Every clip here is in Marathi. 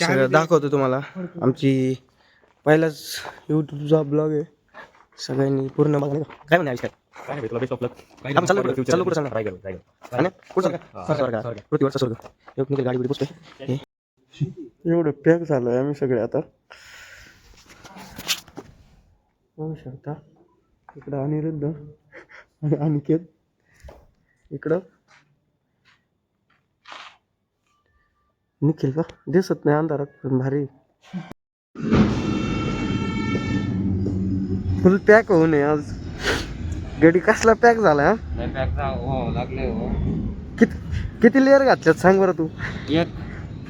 सगळं दाखवतो तुम्हाला. आमची पहिलाच यूट्यूबचा ब्लॉग आहे. सगळ्यांनी पूर्ण बघा. काय म्हणे आयुष्यात काय नाही तुला बेस्ट ऑफ लक आपण चालू करू, चालू करू सांगा. ट्राय करू ट्राय करू. आणि पुढचं सांगा. स्वर्ग का? पृथ्वीवरचा स्वर्ग. एक निघेल गाडीमध्ये बसतोय हे. एवढं पॅक झालोय आम्ही सगळे आता. बघू शकता. इकडं अनिरुद्ध आणि अनिकेत. इकडं. निखिल का? दिसत नाही अंधारात पण भारी. फुल पॅक होऊ नये आज. गडी कसला पॅक झाला हा? हो लागले हो. किती किती लेअर घातल्यात सांग बरं तू? एक.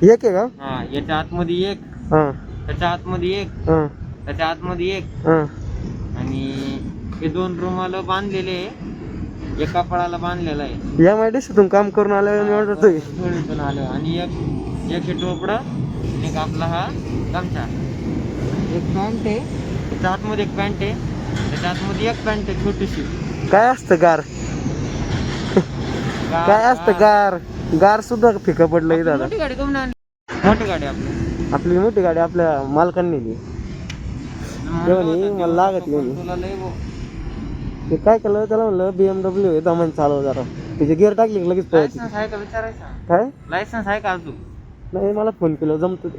एक आहे का? हा याच्या आतमध्ये एक. हां. त्याच्या आतमध्ये एक. हां. त्याच्या आतमध्ये एक. हां. आणि हे दोन रुमाला बांधलेले आहे. एका फळाला बांधलेला आहे. या माहिती काम करून आल्यावर धुळीतून आलो आणि एक एक हे टोपडं एक आपला हा गमछा. एक पॅन्ट आहे. त्याच्या आतमध्ये एक पॅन्ट आहे त्याच्या आतमध्ये एक पॅन्ट आहे छोटीशी. काय असतं गार? काय असतं गार? गार सुद्धा फिका पडलं मोठी गाडी कमी आणली मोठी गाडी आपली. आपली मोठी गाडी आपल्या मालकांनी नेली म्हणे, मला लागत. तुला लय भाऊ. ते काय केलं? त्याला म्हणलं बीएमडब्ल्यू आहे दमन चालव जरा. त्याचे गिअर टाकले की लगेच पळायची लायसन्स आहे का विचारायचं? काय? लायसन्स आहे का अजून? नाही मला फोन केलं जमतं ते.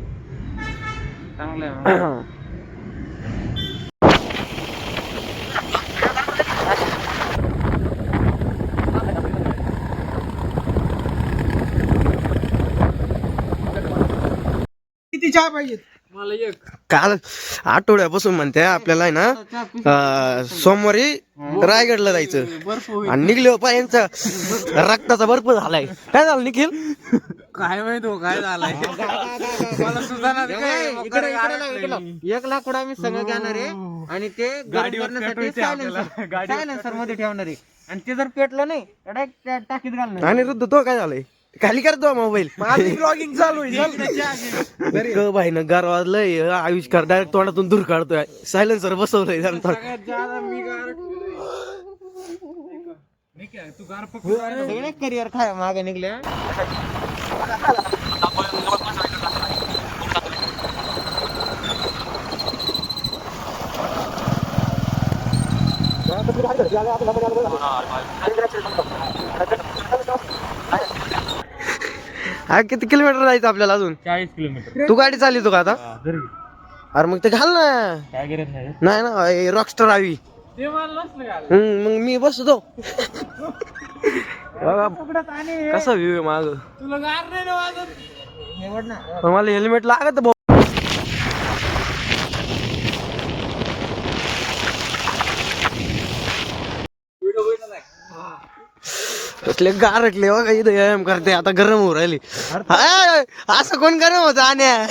चांगलं आहे मग. काल आठवड्यापासून म्हणते आपल्याला आहे ना सोमवारी रायगडला जायचं. आणि निघले पा यांचा रक्ताचा बर्फ झालाय. काय झालं निखिल? काय माहीत हो काय झालाय. मला सुधारणार काय? इकडे-. एक लाख आम्ही सगळं घेणार आहे आणि ते गरम करण्यासाठी सायलेन्सरमध्ये ठेवणार आहे. आणि ते जर पेटलं नाही त्या टाकीत घालणार आणि रुद्ध तो काय झालंय? खाली करतो मोबाईल. ब्लॉगिंग चालू आहे भाई ना गार वाजलंय आयुष्कार डायरेक्ट तोंडातून दूर काढतोय. सायलेन्सर बसवलंय सगळे करिअर खाय मागे निघले हा किती किलोमीटर जायचं आपल्याला अजून? चाळीस किलोमीटर. तू गाडी चालवतो का आता? अरे मग ते घाल ना. काय करत नाही नाही ना रॉकस्टर हवी. हम्म, मग मी बसतो. बघा, कसा व्ह्यू आहे माग. मला हेल्मेट लागत भाऊ कसले गारटले बघा इथं व्यायाम करते आता गरम होऊ राहिली. असं कोण गरम होत आण्या?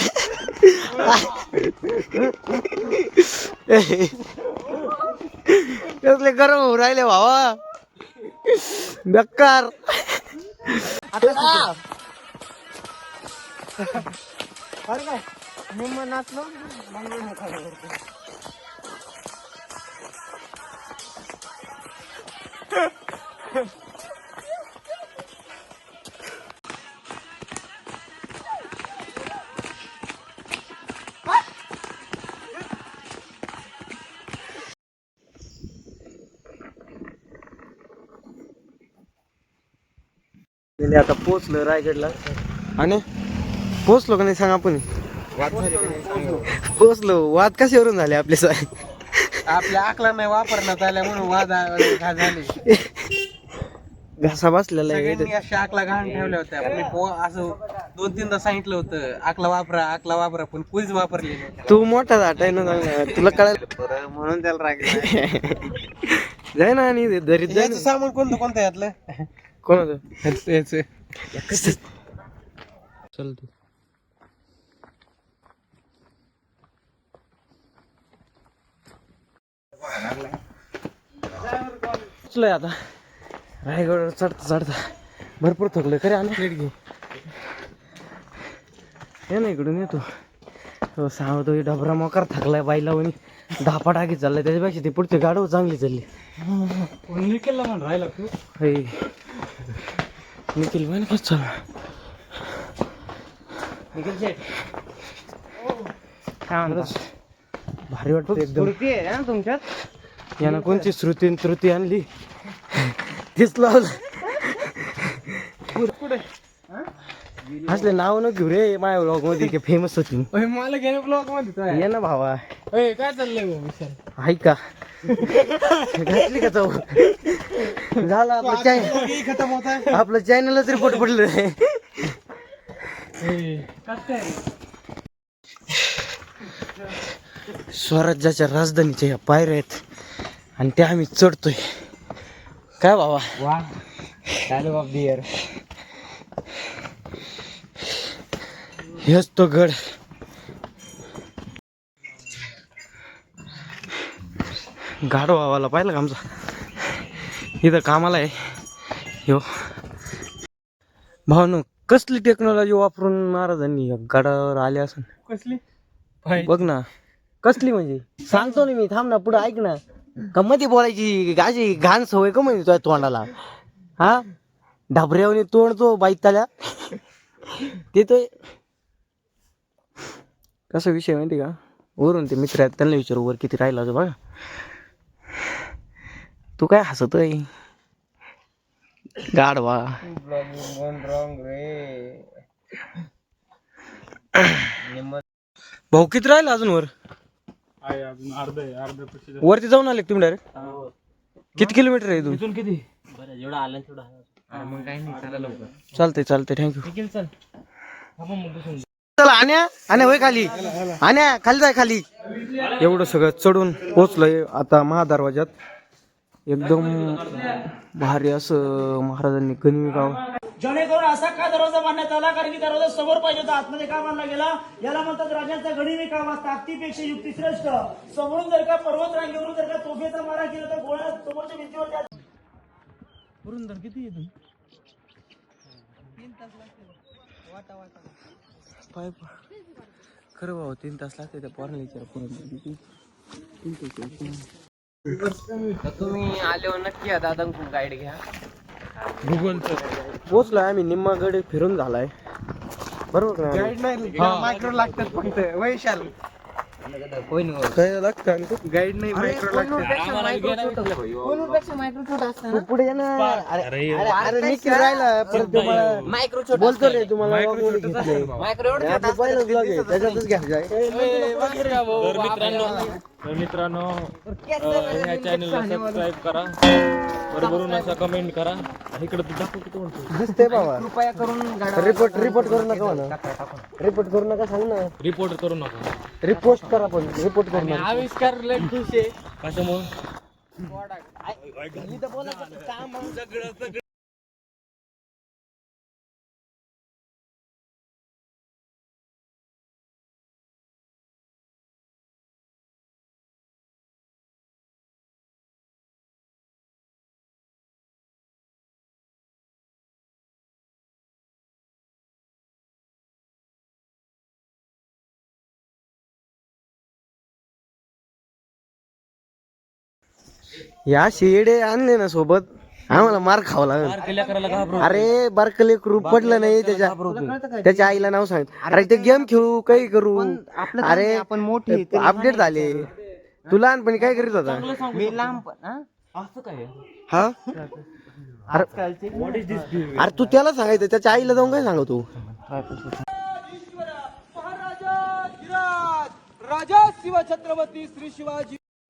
कसले गरम होऊ राहिले भावा? बेकार. निम्म नाचलो मंगळ गेले आता पोचलो रायगडला. आणि? पोचलो का नाही सांग आपण? पोचलो वाद कशावरून झाले आपले साय आपल्या आकला नाही वापरण्यात आल्या म्हणून वाद आ- झाले. घासा बसलेला आहे सगळ्यांनी अशा आकला घाण ठेवल्या होत्या. मी पो- असं दोन तीनदा सांगितलं होतं आकला वापरा आकला वापरा पण कुणीच वापरली नाही. तू मोठा झाट आहे ना चांगला. तुला कळायला म्हणून त्याला राग जाय ना आणि दरीत जाय याचं सामान कोणतं कोणतं यातलं? कोण होतं याचं चल तू. पोचलोय आता. रायगड चढता चढता भरपूर थकलोय. खरे आणि प्लेट घे. ये ना इकडून येतो तो. सांगतो ही डबरा मोकार थकलाय बाईला म्हणे धापा टाकी चाललाय त्याच्यापेक्षा ती पुढची गाडव चांगली चालली. निकेलला म्हण राहिला तू? हे निखिल म्हणे कसं चालू निखिल काय म्हणता? भारी वाटतं एकदम. स्फूर्ती आहे ना तुमच्यात? यानं कोणची श्रुती न त्रुती आणली? तीच लावलं. असले नाव न घेऊ रे माझ्या ब्लॉगमध्ये की फेमस होती. मला गेले ब्लॉगमध्ये ये ना भावा. काय चाललंय विशाल? घातली का झालं आपलं चॅनल खतम होत आपलं चॅनलच रिपोर्ट पडलं स्वराज्याच्या राजधानीच्या या पायऱ्या आहेत आणि त्या आम्ही चढतोय. काय बाबा वा. द इयर हेच तो गड. गाडो भावाला पाहिलं का आमचा? इथं कामाला आहे. हो भावनो कसली टेक्नॉलॉजी वापरून महाराजांनी या गडावर आले असन? कसली? बघ ना. कसली म्हणजे? सांगतो ना मी थांब ना पुढे ऐक ना. का मध्ये बोलायची गाजी घाण सवय का म्हणजे तुझ्या तोंडाला? हा? ढाबऱ्यावनी तोडतो बाईक त्याला ते तो कसा विषय माहिती का? वरून ते मित्र आहेत त्यांना विचारू वर किती राहिला बघा. तू काय हसतोय रे भाऊ किती राहिला अजून वर? आहे अजून अर्ध आहे अर्धपेक्षा वरती जाऊन आले का तुम्ही डायरेक्ट किती किलोमीटर आहे इथून? इथून किती? लवकर चालतंय. चालतंय थँक्यू निखिल चल. चला आण्या. आण्या होय खाली. आण्या खाली जाय खाली. एवढं सगळं चढून पोचलोय आता महादरवाजात एकदम भारी असं महाराजांनी गनिमी गाव. जेणेकरून असा का दरवाजा बांधण्यात आला? कारण की दरवाजा समोर पाहिजे होता. आतमध्ये का बांधला गेला? याला म्हणतात राजाचा गणिमी कामा ताकदीपेक्षा युक्ती श्रेष्ठ. समोरून जर का पर्वत रांगेवरून जर का तोफेचा मारा केला तर गोळ्या समोरच्या भिंतीवर त्या- पाय खरं भाऊ तीन तास लागते त्या पोराला विचारा तुम्ही आले नक्की दादांकडून गाईड घ्या. पोचलोय आम्ही निम्मा गड फिरून झालाय. बरोबर का? मायक्रो लागतात फक्त. वैशाल. काय लागतं आणि ते? गाईड नाही मायक्रो तू पुढे ये ना. अरे अरे अरे निखिल राहिला. परत तो मला मायक्रो बोलतो रे तुम्हाला vlog मध्ये घेतलंय. मायक्रो हे आपलं पहिलं vlog आहे. त्याच्यातच घ्यायचं तर मित्रांनो तर मित्रांनो ह्या चॅनलला सबस्क्राईब करा. बरोबरून असा कमेंट करा. इकडे तू दाखव किती म्हणतो दिसतंय बाबा. कृपया करून गाडा रिपोर्ट रिपोर्ट करू नका म्हणा. रिपोर्ट करू नका सांग ना. रिपोर्ट करू नका. रिपोस्ट करा पण. रिपोर्ट करू. नका आविष्कार लय खुश आहे. कशामुळे? या शेडे आणले ना सोबत. आम्हाला मार खावा लागेल. केल्या करायला घाबरू अरे बारकले करू पडलं नाही त्याच्या. त्याच्या आईला नाव सांग. अरे ते गेम खेळू काही करू. अरे आपण मोठे अपडेट झाले. तू लहानपणी काय करीत होता? मी लांब पण, हा? असं काय? हा? अरे अरे तू त्याला सांगायचं त्याच्या आईला जाऊन काय सांगतो?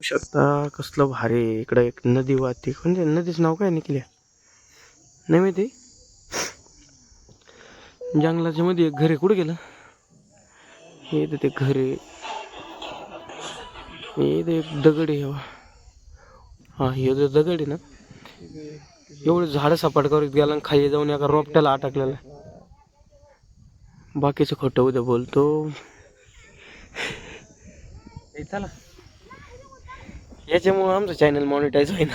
शकता कसलं भारी इकडं एक नदी वाहते. म्हणजे नदीचं नाव काय निघल्या नाही माहिती? जंगलाच्या मध्ये एक घर आहे. कुठं गेलं? हे तर ते घर आहे. हे तर एक दगड आहे. हा. हा हे तर दगड आहे ना? एवढं झाडं सपाट करत गेला आणि खाली जाऊन एका रोपट्याला अटकलेला. बाकीचं खोटं उद्या बोलतो. चला. याच्यामुळे आमचं चॅनल मॉनिटाईज होईना.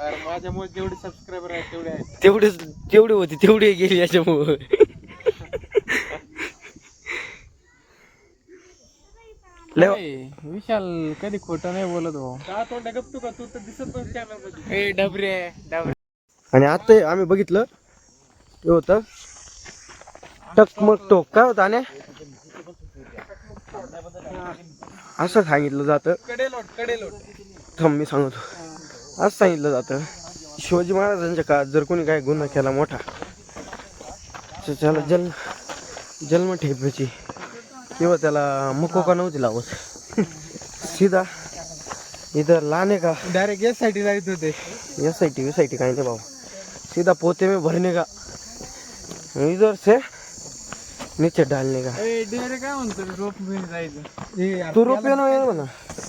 अरे माझ्यामुळे जेवढे सबस्क्रायबर आहेत तेवढे आहेत. तेवढेच तेवढे होते तेवढे गेले याच्यामुळं. लय- विशाल कधी खोटं नाही बोलत भाऊ. का तोंड गप्तू का? तू तर दिसत पण चॅनल ए डबरे डबरे. आणि आता आम्ही बघितलं ते होतं. टकमक टोक. काय होता ने असं सांगितलं जातं. थांब मी सांगतो. असं सांगितलं जातं. शिवाजी महाराजांच्या काळात जर कोणी काय गुन्हा केला मोठा तर त्याला जन्म जन्म ठेपायची किंवा त्याला मुकोका नव्हती लावत सीधा इधर लाने का? डायरेक्ट यासाठी जायचं होते. S I T S I T काही नहीं बाबू. सीधा पोते में भरने का? इधर से नीचे डालने का काय म्हणतो रोप जायचं. तू रुपये ना ये म्हणा.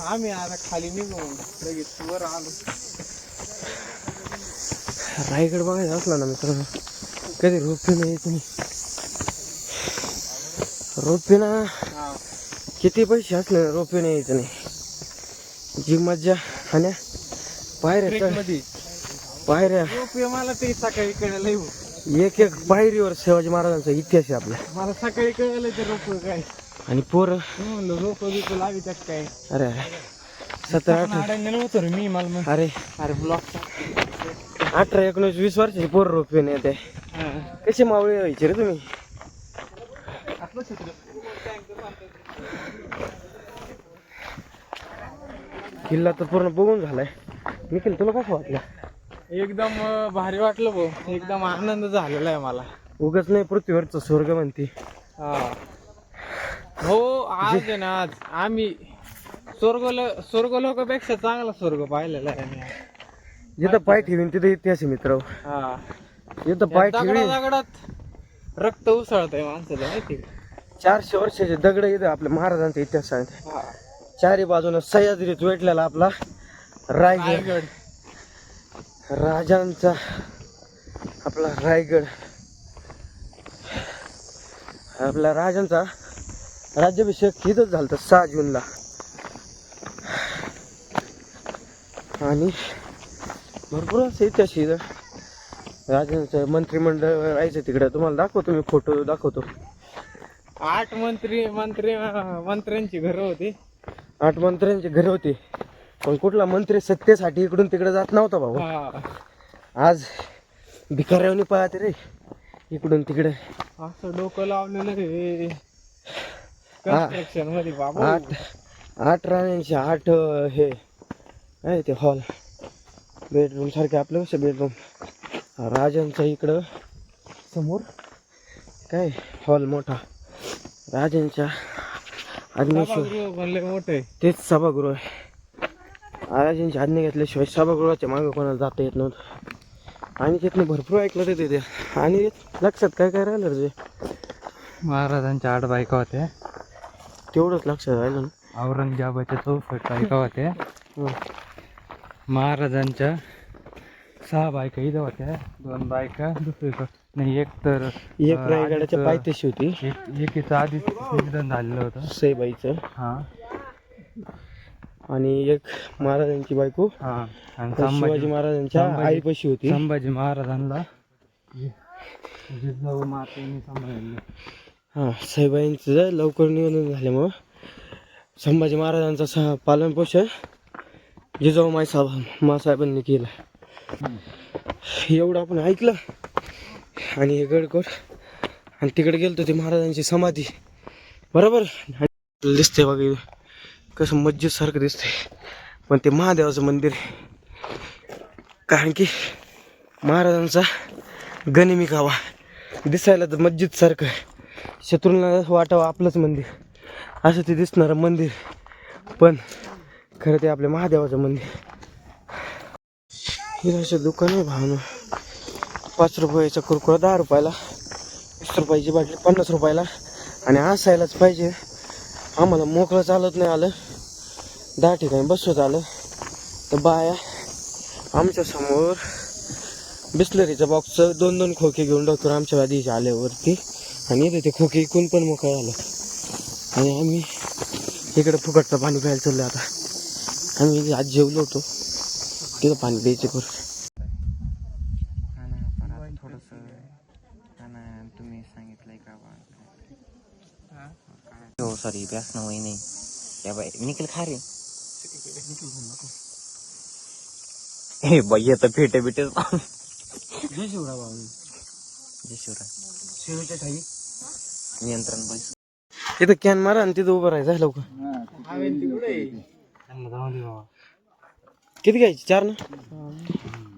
आम्ही आता खाली निघू लगेच वर आलो. रायगड बघायचा असला ना मित्रांनो कधी रुपये नाही येत नाही रुपये ना किती पैसे असले ना रुपये नाही यायचं नाही. जी मज्जा आणि पायऱ्या पायऱ्या. रोप मला ते सकाळी कळलं हो. एक एक पायरीवर शिवाजी महाराजांचा इतिहास आहे आपला. मला सकाळी कळलं ते रोप काय. आणि पोरं? म्हणलं रोप बिप लावी त्यात काय? अरे अरे. सतरा अठरा. रे मी मला म्हण- अरे. अरे ब्लॉक अठरा एकोणीस वीस वर्षाचे पोर रुपये नाही ते कसे मावळे व्हायचे रे तुम्ही? किल्ला तर पूर्ण बघून झालाय. निखिल तुला कसं वाटलं? एकदम भारी वाटलं भाऊ. एकदम आनंद झालेला आहे मला. उगाच नाही पृथ्वीवरचं स्वर्ग म्हणते. हा. आज आहे ना आज आम्ही स्वर्ग स्वर्ग लोकांपेक्षा चांगला स्वर्ग पाहिलेला आहे. जिथं पाय ठेवीन तिथं इतिहास आहे मित्र. हा. जिथं पाय ठेवीन. दगडात रक्त उसळतंय माणसाला माहिती? चारशे वर्षाचे दगड इथं आपल्या महाराजांचा इतिहास सांगते हा. चारी बाजूनं सह्याद्रीत वेटलेला आपला रायगड. राजांचा आपला रायगड. आपल्या राजांचा राज्याभिषेक इथंच झालं होतं सहा जूनला. आणि भरपूर असं इतिहास इथं राजांचं मंत्रिमंडळ राहायचं तिकडं. तुम्हाला दाखवतो मी फोटो दाखवतो. आठ मंत्री मंत्री मंत्र्यांची घरं होती. आठ मंत्र्यांचे घर होते. पण कुठला मंत्री सत्तेसाठी इकडून तिकडे जात नव्हता भाऊ. आज भिकाऱ्यावनी पाहते रे इकडून तिकडे. असं डोकं लावलेलं रे. कन्स्ट्रक्शनमध्ये बाबा. आठ आठ राण्यांचे आठ हे आहे ते हॉल बेडरूम सारखे आपलं कसं बेडरूम राजांचा इकडं. समोर? काय? हॉल मोठा. राजांच्या बनले मोठे तेच सभागृह आहे. राजांची आज्ञा घेतल्याशिवाय सभागृहाच्या मागं कोणाला जाता येत नव्हतं. आणि तिथनं भरपूर ऐकलं रे ते. आणि लक्षात काय काय राहिलं रे ते? महाराजांच्या आठ बायका होत्या. तेवढंच लक्षात राहिलं ना? औरंगजेबाच्या चौसष्ट बायका होत्या. महाराजांच्या सहा बायका इथं होत्या. दोन बायका दुसरीकडं नाही एक तर एक रायगडाच्या पायथ्याशी होती. एक एकीचं आधीच निधन झालेलं होतं. सईबाईचं हा. आणि एक महाराजांची बायको. हा आणि शिवाजी संभाजी महाराजांच्या संभाजी- आईपाशी होती. संभाजी महाराजांना जि- जिजाऊ मातेने सांभाळलं हा सईबाईंचं लवकर निधन झाल्यामुळं संभाजी महाराजांचा सहा पालनपोषण जिजाऊ माय साहेब मासाहेबांनी केलं. एवढं आपण ऐकलं. आणि हे गडकोट आणि तिकडे गेलतो ते महाराजांची समाधी. बरोबर? दिसते बघा इथं. कसं मस्जिदसारखं दिसतंय. पण ते महादेवाचं मंदिर आहे. कारण की महाराजांचा गनिमी गावा. दिसायला तर मस्जिदसारखं शत्रूंना वाटावं आपलंच मंदिर. असं ते दिसणारं मंदिर. पण खरं ते आपल्या महादेवाचं मंदिर. हे असं दुकान आहे भावना. पाच रुपयाचा कुरकुरा दहा रुपयाला वीस रुपयाची बाटली पन्नास रुपयाला. आणि असायलाच पाहिजे. आम्हाला मोकळं चालत नाही आलं. दहा ठिकाणी बसवत आलं तर बाया आमच्यासमोर बिस्लरीच्या बॉक्सचं दोन दोन खोके घेऊन डॉक्टर आमच्या आधीच्या आल्यावरती आणि इथे ते खोके इकून पण मोकळं आलं आणि आम्ही इकडे फुकटचं पाणी प्यायला चाललो आता. आम्ही आज जेवलो होतो. तिथं पाणी द्यायचे परत. तुम्ही सांगितलंय का हो? सॉरी व्यासनं वय नाही या बाई निखिल खा रे. हे बाई आता फेटे बिटे जय शिवराय बाबू जय शिवराय शिवच्या ठाई. नियंत्रण बस. इथं कॅन मारा आणि तिथं उभं राहायचं लवकर. किती घ्यायची? चार ना?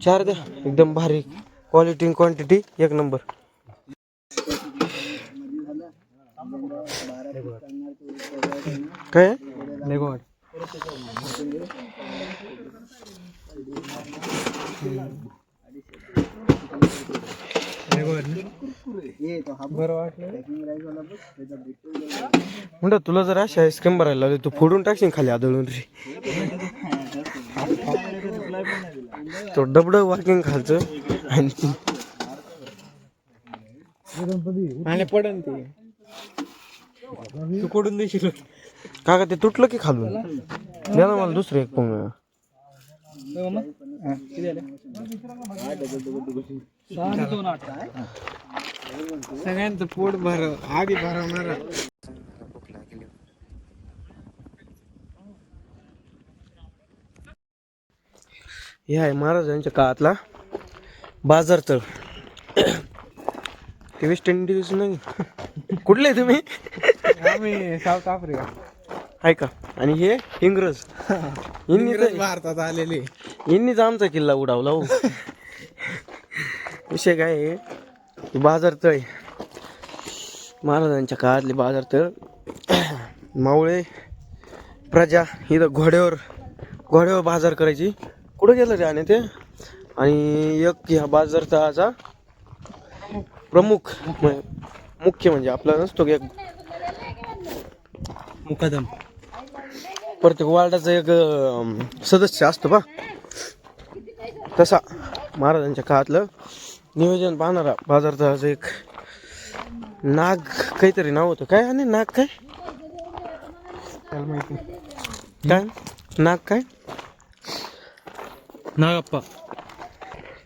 चार द्या. एकदम भारी क्वालिटी क्वांटिटी एक नंबर काय? म्हणतो तुला जर अशी आईस्क्रीम भरायला लावली तू फोडून टाकशील खाली आदळून रे. तो डबड वॉकिंग खालचं. आणि आणि पडन ते. तू कोडून देशील. काका ते तुटलं की खालून? द्या ना मला दुसरं एक पंग सगळ्यांचं पोट भर आधी भरवणार हे आहे महाराजांच्या काळातला बाजार तळ ते वेस्ट इंडिज नाही? कुठले तुम्ही? आम्ही साऊथ आफ्रिका. आहे का? आणि हे इंग्रज. तर- भारतात आलेले. यांनीच आमचा किल्ला उडावला हो. विषय काय आहे? हे बाजार तळ. महाराजांच्या काळातले बाजार तळ. मावळे प्रजा इथं घोड्यावर घोड्यावर बाजार करायची. कुठं गेलं रे आणि ते? आणि एक ह्या बाजार तळाचा प्रमुख मुख्य म्हणजे आपला नसतो की एक मुकादम. प्रत्येक वार्डाचा एक अं, सदस्य असतो बा. तसा महाराजांच्या काळातलं नियोजन पाहणारा बाजार तळाचं एक नाग काहीतरी नाव होतं. काय आणि नाग काय? काय? नाग काय? नागप्पा.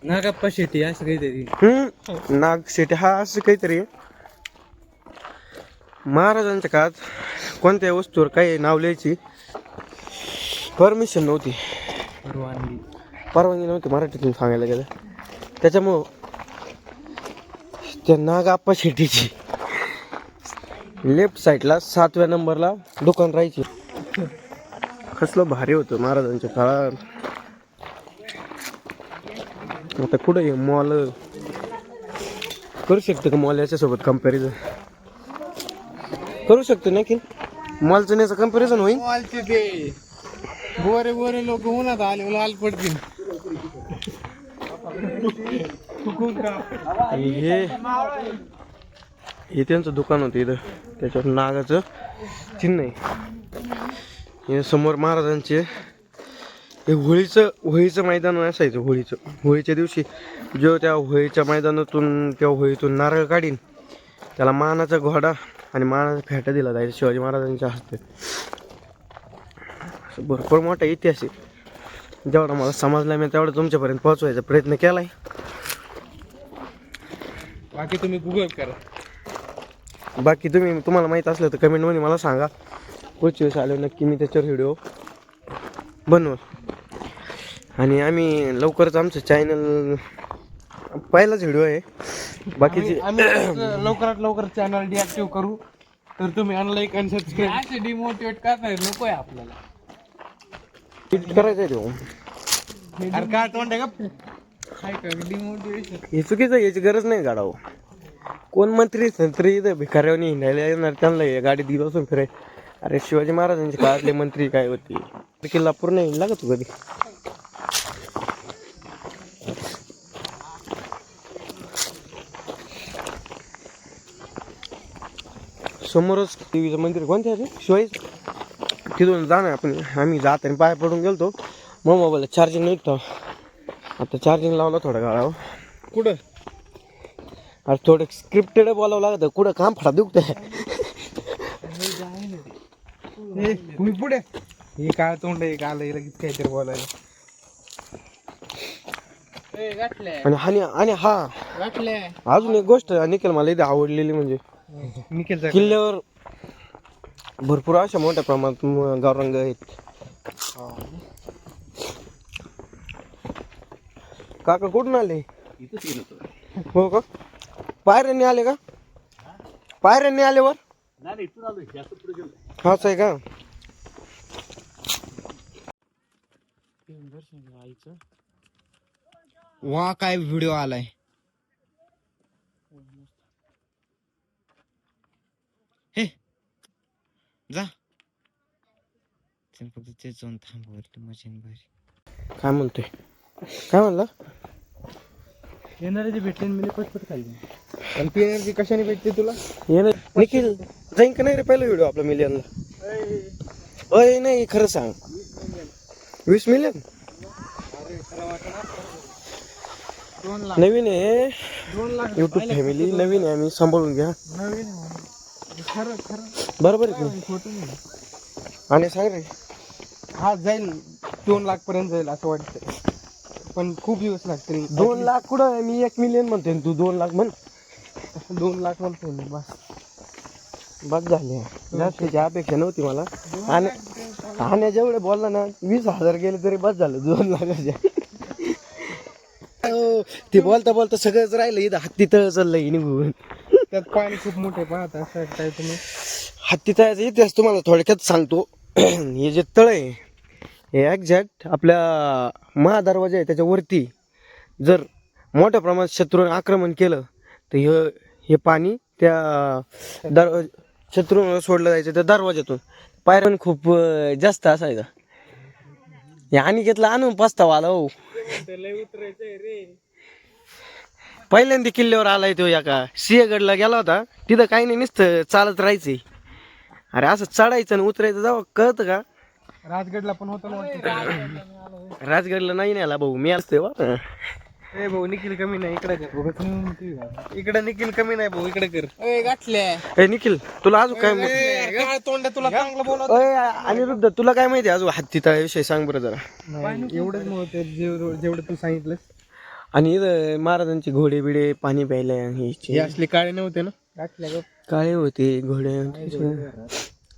नागप्पा शेट्टी असं काहीतरी. हम्म. नाग शेट्टी हा असं काहीतरी. आहे. महाराजांच्या काळात कोणत्या वस्तूवर काही नाव लिहायची परमिशन नव्हती. परवानगी. परवानगी नव्हती मराठीतून सांगायला गेलं. त्याच्यामुळं त्या नागाप्पा शेट्टीची लेफ्ट साईडला सातव्या नंबरला दुकान राहायची. कसलं भारी होतं महाराजांच्या काळात. आता कुठं मॉल करू शकतो का मॉल याच्यासोबत कंपॅरिझन करू शकतो ना की? मॉलचं याचं कंपॅरिझन होईल. मॉलचे ते. गोरे गोरे लोक उन्हात आले लाल पडतील. आणि हे हे त्यांचं दुकान होतं इथं. त्याच्यावर नागाचं चिन्ह आहे. हे समोर महाराजांचे हे होळीचं होळीचं मैदान असायचं होळीचं. होळीच्या दिवशी जो त्या होळीच्या मैदानातून किंवा होळीतून नारळ काढीन त्याला मानाचा घोडा आणि मानाचा फेटा दिला जायचा शिवाजी महाराजांच्या हस्ते. भरपूर मोठा इतिहास आहे. जेवढा मला समजला मी तेवढा तुमच्यापर्यंत पोहोचवायचा प्रयत्न केला आहे बाकी तुम्ही गुगल करा. बाकी तुम्ही तुम्हाला माहीत असलं तर कमेंटमध्ये मला सांगा. पुढच्या वेळेस आलो नक्की मी त्याच्यावर व्हिडिओ बनवल आणि आम्ही लवकरच आमचं चॅनल पहिलाच व्हिडिओ आहे. बाकीचे आम्ही लवकरात लवकर चॅनल डिॲक्टिव्ह करू. तर तुम्ही अनलाईक आणि सबस्क्राईब असे डिमोटिवेट नको आहे आपल्याला. Edit करायचं आहे तो. अरे काय तोंड आहे का? काय का? डिमोटिवेशन हे चुकीचं आहे, याची गरज नाही गाडावं. कोण मंत्री संत्री इथं भिकाऱ्यावनी हिंडायला येणार त्यांना हे गाडी दिली बसून फिराय अरे शिवाजी महाराजांच्या काळातले मंत्री काय होते? किल्ला पूर्ण हिंडला का तू कधी? समोरच देवीचं मंदिर कोणते आहे ते? शिवाजी? तिथून जाणार आपण. आम्ही जात आणि पाय पडून गेलतो. मग मोबाईलला चार्जिंग निघतो. आता चार्जिंग लावलं थोडं गाळावर कुठं? अरे थोडं स्क्रिप्टेड बोलावं लागतं. कुठं काम फडा दुखतंय. ए, तुम्ही पुढे. हे काय तोंड आहे काल लगेच काहीतरी बोलायला. आणि आणि आणि हा. अजून एक गोष्ट निखिल मला इथे आवडलेली म्हणजे किल्ल्यावर भरपूर अशा मोठ्या प्रमाणात म- गावरंग आहेत. काका कुठून आले? हो का? पायऱ्यांनी आले का? पायऱ्यांनी आल्यावर? हाच आहे का? वा काय व्हिडिओ आलाय. हे. जा. चल फक्त ते जाऊन थांबवलं मशीन भारी. काय म्हणतोय? काय म्हणला? येणारे जे भेटले मी पटपट खाली आणि ती एनर्जी कशाने भेटते तुला? निखिल जाईन का नाही रे पहिला व्हिडिओ आपला मिलियनला अय नाही खरं सांग. वीस मिलियन नवीन आहे. युट्यूब फॅमिली नवीन आहे आम्ही सांभाळून घ्या. बरोबर आहे की नाही? आणि सांग रे. हा जाईल. दोन लाख पर्यंत जाईल असं वाटतं पण खूप दिवस लागतील. दोन लाख कुठं आहे? मी एक मिलियन म्हणते आणि तू दोन लाख म्हण. दोन लाख म्हणतो मी बस. बस झाले. जास्तीची अपेक्षा नव्हती मला. आणि आणि जेवढे बोलला ना वीस हजार गेले तरी बस झालं दोन लाखाच्या हो, ते बोलता बोलता सगळंच राहिलं इथं हत्ती तळ चाललंय निघून. त्यात पाणी खूप मोठे पाहत असं काय तुम्ही. हत्ती तळ्याचा इतिहास तुम्हाला थोडक्यात सांगतो. हे जे तळ आहे हे एक्झॅक्ट आपल्या महादरवाजा आहे त्याच्यावरती जर मोठ्या प्रमाणात शत्रूने आक्रमण केलं तर हे हे पाणी त्या दर शत्रू सोडलं जायचं त्या दरवाज्यातून. पायऱ्या पण खूप जास्त असायचा. हे आणि घेतलं आणून पस्तावा आला हो. पहिल्यांदा किल्ल्यावर आलाय तो एका सिंहगडला गेला होता. तिथं काही नाही नुसतं चालत राहायचंय. अरे असं चढायचं आणि उतरायचं जावं कळतं का? राजगडला पण होतं. राजगडला नाही नेला भाऊ मी असतोय बा. ए भाऊ निखिल कमी नाही इकडे कर. इकडे निखिल कमी नाही भाऊ इकडे कर. ए निखिल तुला अजून काय माहिती? तोंड तुला चांगलं बोलत अनिरुद्ध तुला काय माहिती अजून? हत्ती विषय सांग बरं जरा. नाही एवढंच जेवढं जेवढं तू सांगितलं आणि इथं महाराजांचे घोडे बिडे पाणी प्यायला हे असले काळे नव्हते ना? काळे होते घोडे.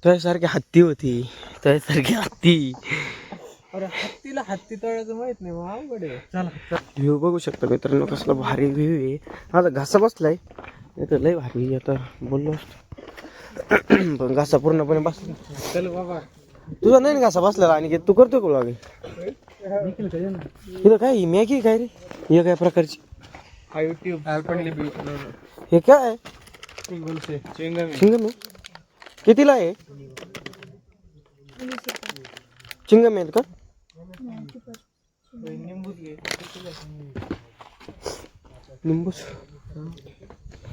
तुझ्यासारखे हत्ती होती. तुझ्यासारखी हत्ती. अरे हत्तीला हत्ती तळायचं माहीत नाही मग अवघड आहे. चला. व्ह्यू बघू शकता मित्रांनो कसला भारी व्ह्यू आहे. माझा घासा बसलाय. नाही तर लय भारी आहे, आता बोललो असतो. पण घासा पूर्णपणे बसला. चल बाबा. तुझा नाही ना घासा बसलेला आणि तू करतो का लागेल इथं काय ही मॅगी काय रे हे काय प्रकारची हा हे काय आहे चिंगम चिंगम आहे कितीला आहे चिंगम आहेत का निंबूच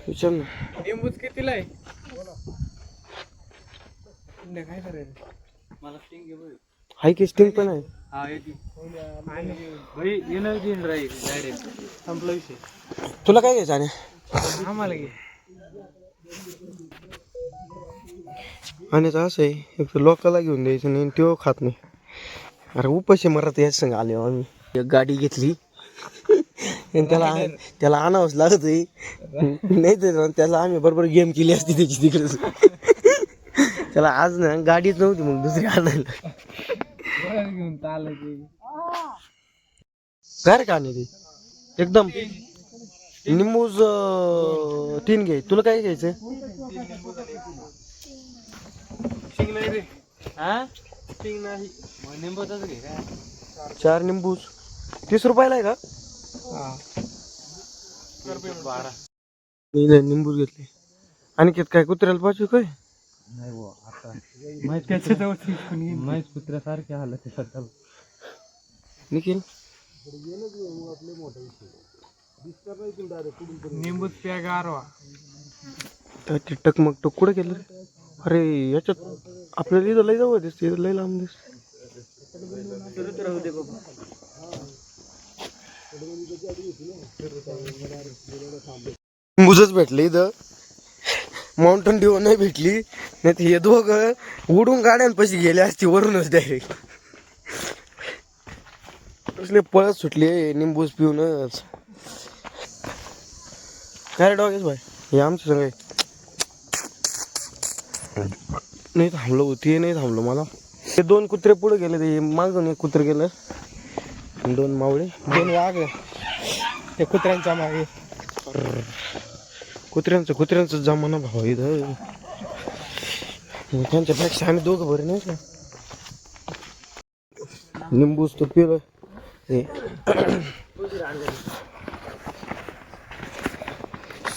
विचार ना। लिंबूच कितीला आहे काय करायचं बघ की स्टिंग पण आहे हा येते भाई एनर्जी राहील डायरेक्ट संपला विषय. तुला काय घ्यायचं आणि? आम्हाला घे. आणि तर असं आहे एक तर लोकाला घेऊन द्यायचं नाही तो खात नाही. अरे उपाशी मरत याच संग आले हो आम्ही. एक गाडी घेतली. आणि त्याला त्याला आणावंच लागत आहे. नाही तर त्याला आम्ही बरोबर गेम केली असती त्याची तिकडे. त्याला आज ना गाडीच नव्हती मग दुसरी आणायला. घेऊन चाललं की काय रे का नाही ते? एकदम. निंबूज तीन घे. तुला काय घ्यायचं नाही रे हा नाही घे काय चार निंबूज तीस रुपयाला आहे का? बारा. मी नाही निंबूज घेतले. आणि काय कुत्र्याला पाचू काय माहीत त्याच्याजवळ माहीत कुत्र्यासारखे आलं ते सध्या निखिल? निंबूच प्या गारवा तर ते टकमक टक कुठं गेलं रे? अरे याच्यात आपल्याला इथं लय जवळ दिसते इथं लय लांब दिसते. मुजच भेटले इथं. माउंटन ड्यू नाही भेटली. नाही तर हे दोघं उडून गाड्यांपाशी गेले असते वरूनच डायरेक्ट कसले पळत सुटले निंबूस पिऊनच. काय डॉगेस भाई? हे आमचं सगळे नाही थांबलो होती नाही थांबलो मला. हे दोन कुत्रे पुढे गेले ते मागून एक कुत्रे गेलं. दोन मावळे दोन वाघ त्या कुत्र्यांच्या मागे. कुत्र्यांचं कुत्र्यांचं जमाना भाव इथं. त्यांच्यापेक्षा आम्ही दोघं बरे नाही का? निंबूच तो पिलं. हे.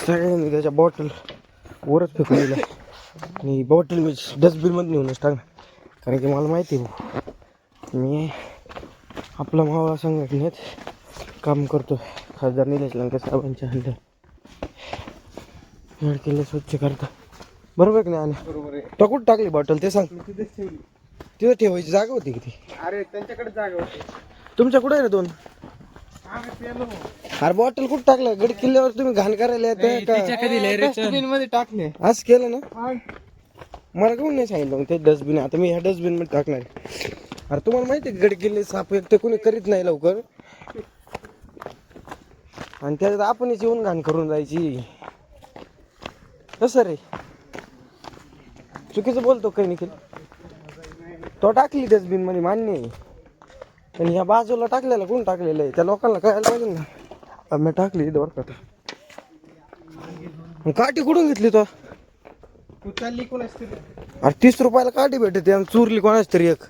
सगळ्यांनी त्याच्या बॉटल वरच फेकून आणि बॉटल मी डस्टबिनमध्ये नेऊनच टाकणार. कारण की मला माहिती आहे मी आपला मावळा संघटनेत काम करतो खासदार निलेश लंके साहेबांच्या हल्ल्या हेड किल्ले स्वच्छ करता. बरोबर आहे की नाही आणि तो कुठं टाकली बॉटल ते सांग. तिथं ठेवायची जागा होती किती अरे त्यांच्याकडे जागा होती. तुमच्या कुठे आहे रे दोन? अरे बॉटल कुठं टाकलं? गड किल्ल्यावर तुम्ही घाण करायला येते का? डस्टबिनमध्ये टाकले. असं केलं ना? मला कोण नाही सांगितलं मग ते डस्टबिन आता मी ह्या डस्टबिनमध्ये टाकणार आहे. अरे तुम्हाला माहिती आहे गड किल्ले साफ एक तर कोणी करीत नाही लवकर? आणि त्याच्यात आपणच येऊन घाण करून जायची. कसं रे चुकीचं बोलतो काही निखिल? तो टाकली डस्टबिनमध्ये मान्य आहे. पण ह्या बाजूला टाकलेलं कोण टाकलेलं आहे? त्या लोकांना कळायला पाहिजे ना. मी टाकली बरं का काठी कुठून घेतली तो? उचलली कोण असते अरे तीस रुपयाला काठी भेटते आणि चुरली कोणाच तरी एक.